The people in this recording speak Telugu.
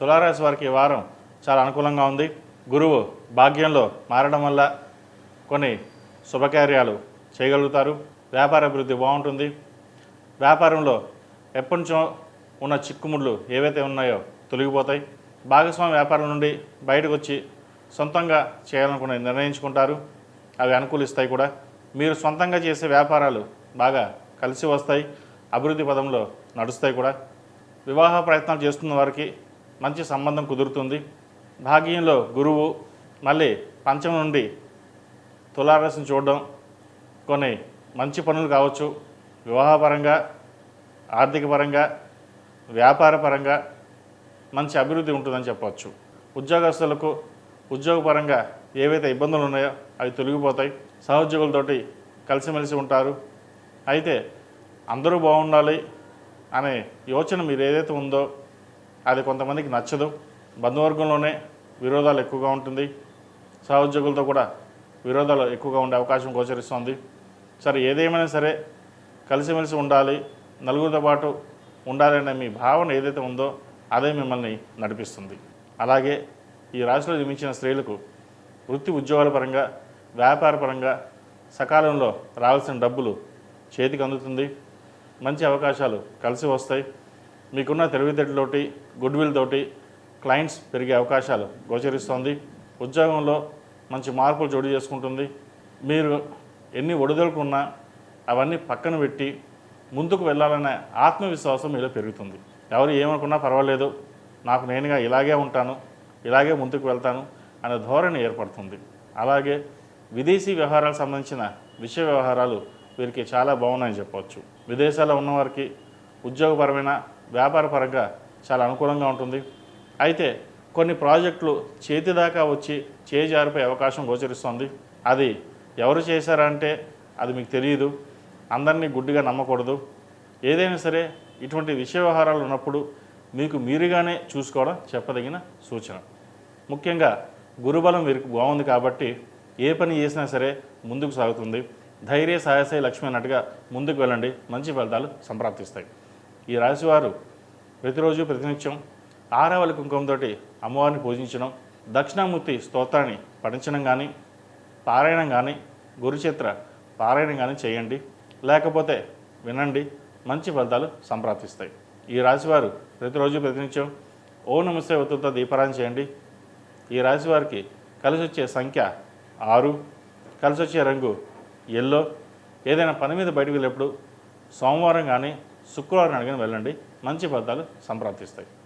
తులారాశి వారికి ఈ వారం చాలా అనుకూలంగా ఉంది. గురువు భాగ్యంలో మారడం వల్ల కొన్ని శుభకార్యాలు చేయగలుగుతారు. వ్యాపార అభివృద్ధి బాగుంటుంది. వ్యాపారంలో ఎప్పటి నుంచో ఉన్న చిక్కుముళ్ళు ఏవైతే ఉన్నాయో తొలగిపోతాయి. భాగస్వామి వ్యాపారం నుండి బయటకు వచ్చి సొంతంగా చేయాలనుకునే నిర్ణయించుకుంటారు. అవి అనుకూలిస్తాయి కూడా. మీరు సొంతంగా చేసే వ్యాపారాలు బాగా కలిసి వస్తాయి. అభివృద్ధి పదంలో నడుస్తాయి కూడా. వివాహ ప్రయత్నాలు చేస్తున్న వారికి మంచి సంబంధం కుదురుతుంది. భాగ్యంలో గురువు మళ్ళీ పంచం నుండి తులారాశిని చూడడం కొన్ని మంచి పనులు కావచ్చు. వివాహపరంగా ఆర్థికపరంగా వ్యాపారపరంగా మంచి అభివృద్ధి ఉంటుందని చెప్పవచ్చు. ఉద్యోగస్తులకు ఉద్యోగపరంగా ఏవైతే ఇబ్బందులు ఉన్నాయో అవి తొలగిపోతాయి. సహోద్యోగులతోటి కలిసిమెలిసి ఉంటారు. అయితే అందరూ బాగుండాలి అనే యోచన మీరు ఏదైతే ఉందో అది కొంతమందికి నచ్చదు. బంధువర్గంలోనే విరోధాలు ఎక్కువగా ఉంటుంది. సహోద్యోగులతో కూడా విరోధాలు ఎక్కువగా ఉండే అవకాశం గోచరిస్తోంది. సరే ఏదేమైనా సరే కలిసిమెలిసి ఉండాలి నలుగురితో పాటు ఉండాలనే మీ భావన ఏదైతే ఉందో అదే మిమ్మల్ని నడిపిస్తుంది. అలాగే ఈ రాశిలో జన్మించిన స్త్రీలకు వృత్తి ఉద్యోగాల పరంగా వ్యాపార పరంగా సకాలంలో రావాల్సిన డబ్బులు చేతికి అందుతుంది. మంచి అవకాశాలు కలిసి వస్తాయి. మీకున్న తెలివితేటలతోటి గుడ్ విల్ తోటి క్లయింట్స్ పెరిగే అవకాశాలు గోచరిస్తోంది. ఉద్యోగంలో మంచి మార్పులు చోటు చేసుకుంటుంది. మీరు ఎన్ని ఒడిదొడుకున్నా అవన్నీ పక్కన పెట్టి ముందుకు వెళ్ళాలనే ఆత్మవిశ్వాసం మీలో పెరుగుతుంది. ఎవరు ఏమనుకున్నా పర్వాలేదు. నాకు నేనుగా ఇలాగే ఉంటాను ఇలాగే ముందుకు వెళ్తాను అనే ధోరణి ఏర్పడుతుంది. అలాగే విదేశీ వ్యవహారాలకు సంబంధించిన విషయ వ్యవహారాలు వీరికి చాలా బాగున్నాయని చెప్పవచ్చు. విదేశాల్లో ఉన్నవారికి ఉద్యోగపరమైన వ్యాపారపరంగా చాలా అనుకూలంగా ఉంటుంది. అయితే కొన్ని ప్రాజెక్టులు చేతి దాకా వచ్చి చేజారిపోయే అవకాశం గోచరిస్తుంది. అది ఎవరు చేశారంటే అది మీకు తెలియదు. అందరినీ గుడ్డిగా నమ్మకూడదు. ఏదైనా సరే ఇటువంటి విషయ వ్యవహారాలు ఉన్నప్పుడు మీకు మీరుగానే చూసుకోవడం చెప్పదగిన సూచన. ముఖ్యంగా గురుబలం వీరికి బాగుంది కాబట్టి ఏ పని చేసినా సరే ముందుకు సాగుతుంది. ధైర్య సాయసాయి లక్ష్మి అన్నట్టుగా ముందుకు వెళ్ళండి. మంచి ఫలితాలు సంప్రాప్తిస్తాయి. ఈ రాశివారు ప్రతిరోజు ప్రతినిత్యం ఆరావళి కుంకుమతోటి అమ్మవారిని పూజించడం దక్షిణామూర్తి స్తోత్రాన్ని పఠించడం కానీ పారాయణం కానీ గురుచిత్ర పారాయణం కానీ చేయండి. లేకపోతే వినండి. మంచి ఫలితాలు సంప్రాప్తిస్తాయి. ఈ రాశివారు ప్రతిరోజు ప్రతినిత్యం ఓ నమస్తే ఒత్తులతో దీపారాయణ చేయండి. ఈ రాశివారికి కలిసి వచ్చే సంఖ్య ఆరు. కలిసి వచ్చే రంగు ఎల్లో. ఏదైనా పని మీద బయటకు వెళ్ళినప్పుడు సోమవారం కానీ శుక్రవారం అడిగిన వెళ్ళండి. మంచి ఫలితాలు సంప్రాప్తిస్తాయి.